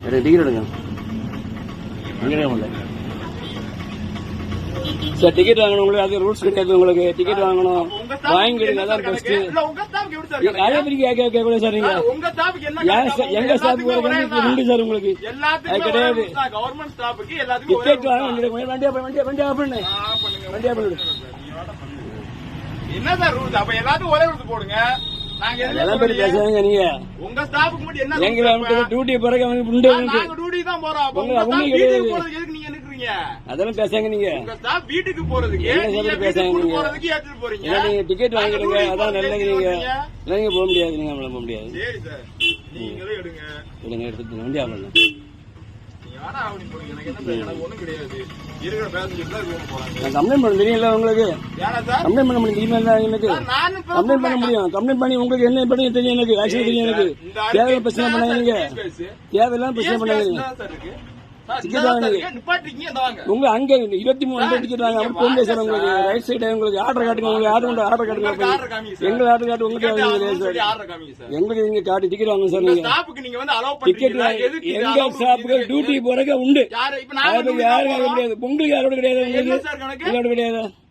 Ticket எடுங்க அங்கே முடியல சார் டிக்கெட் வாங்கணும் உங்களுக்கு அது ரூல்ஸ் கிடையாது உங்களுக்கு டிக்கெட் வாங்கணும் வாங்கிடுங்க என்ன அதான் சார் பெஸ்ட் கேட்க சார் நீங்க கணக்கு? சார் எங்க ஸ்டாஃப். உண்டு சார் உங்களுக்கு அது கிடையாது. டிக்கெட் வாங்க வண்டியா வண்டியா வண்டியா பண்ணு. வண்டியா என்ன சார் ரூல்ஸ் அப்ப எல்லாத்துக்கும் ஒரே ரூல்ஸ் போடுங்க நாங்க எதுவுமே அதெல்லாம் சொல்லலையே. பேசுறாங்க நீங்க. உங்க ஸ்டாஃப்க்கு மட்டும் என்ன எங்க rules இப்ப? டியூட்டி பிறகு அவனுக்கு உண்டு ஆ, அவனுக்கு நாங்க டியூட்டி தான் போறோம். அப்ப உங்க- உங்க அவங்க staff கிடையாது. வீட்டுக்கு போறதுக்கு எதுக்கு நீங்க நிக்கிறீங்க? அதெல்லாம் பேசாங்க நீங்க. உங்க ஸ்டாஃப் வீட்டுக்கு போறதுக்கு என்ன நீங்க சொல்றது வீட்டுக்கு பேசாங்க கூட்டு நீங்க? போறதுக்கு ஏத்துட்டு போறீங்க. ஏன்னா நீங்க டிக்கெட் நாங்க வாங்கிடுங்க. duty அதான் போறதுக்கு நல்லது எதுக்கு நீங்க. வந்தீங்க? இல்ல, நீங்க போக முடியாது. நீங்க நம்மள போக முடியாது. சரி சார். நீங்களே எடுங்க. இல்லைங்க எடுத்துட்டு வண்டியா பண்ணு கம்ப்ளைண்ட் பண்ண தெரியல உங்களுக்கு? கம்ப்ளைண்ட் பண்ண முடியும்? தெரியுமா எனக்கு. கம்ப்ளைண்ட் பண்ண முடியும். கம்ப்ளைண்ட் பண்ணி உங்களுக்கு என்ன பண்ணி தெரியும் எனக்கு? ஆக்சுவலி தெரியும் எனக்கு. தேவையில்லாம பிரச்சனை பண்ணாங்க நீங்க. தேவையில்லாம பிரச்சனை பண்ணாங்க உங்க அங்க இருபத்தி மூணு டிக்கெட் வாங்க. முடியாது சார். உங்களுக்கு. ரைட் சைடு உங்களுக்கு ஆர்டர் காட்டுங்க. உங்களுக்கு ஆர்டர் கொண்டு ஆர்டர் காட்டுங்க. எங்க ஆர்டர் காட்டு உங்களுக்கு. எங்களுக்கு நீங்க காட்டி டிக்கெட் வாங்க சார் நீங்க. டிக்கெட் எங்க? டியூட்டி போறக்க உண்டு. யாரு- இப்ப நாங்க அது duty யாரும் தான் போறோம். கிடையாது. உங்களுக்கு யாரோட கிடையாது உங்களுக்கு? உங்களோட கிடையாது?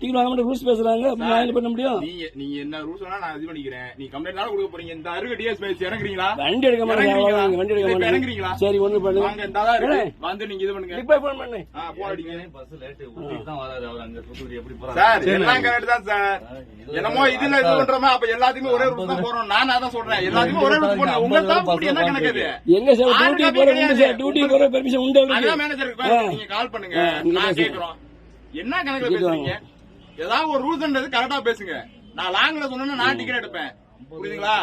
டிக்கெட் வாங்க மட்டும் ரூல்ஸ் பேசுறாங்க. நான் என்ன பண்ண முடியும்? நீங்க நீங்க என்ன ரூல்ஸ் வேணா நான் இது பண்ணிக்கிறேன். நீ கம்ப்ளைண்ட் கொடுக்க போறீங்க? இந்த அருகு டிஎஸ் பேசி இறங்குறீங்களா? வண்டி எடுக்க மாட்டேங்க வண்டி எடுக்க மாட்டேங்க இறங்குறீங்களா? சரி ஒண்ணு வாங்க பண்ணுங்க இந்த தான் இருக்கு. வந்து நீங்க இது பண்ணுங்க. இப்ப போன் பண்ணு. ஆ, போன் அடிங்க. பஸ் லேட்டு ஊட்டிக்கு தான் வராரு அவர். அங்க தூத்துக்குடி எப்படி போறாரு? சார் எல்லாம் கரெக்ட் தான் சார். என்னமோ இதுல இது பண்றோமா? அப்ப எல்லாத்துக்குமே ஒரே ரூட் தான் போறோம் நான் அதான் சொல்றேன். எல்லாத்துக்குமே ஒரே ரூட் உங்க என்ன கணக்கு அது? எங்க சார்? டியூட்டி போற உண்டு சார்? கிடையாது. டியூட்டி போற பெர்மிஷன் உண்டு அதான் மேனேஜருக்கு நீங்க கால் பண்ணுங்க. நான். கேக்குறோம். என்ன கணக்குல பேசுறீங்க? ஏதாவது ஒரு ரூல்ஸ்ன்றது கரெக்டா பேசுங்க. நான் லாங்ல சொன்னா நான் டிக்கெட் எடுப்பேன். புரியுதுங்களா?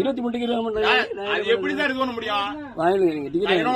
இருபத்தி மூணு டிக்கெட் அது எப்படி சார் இது பண்ண முடியும்?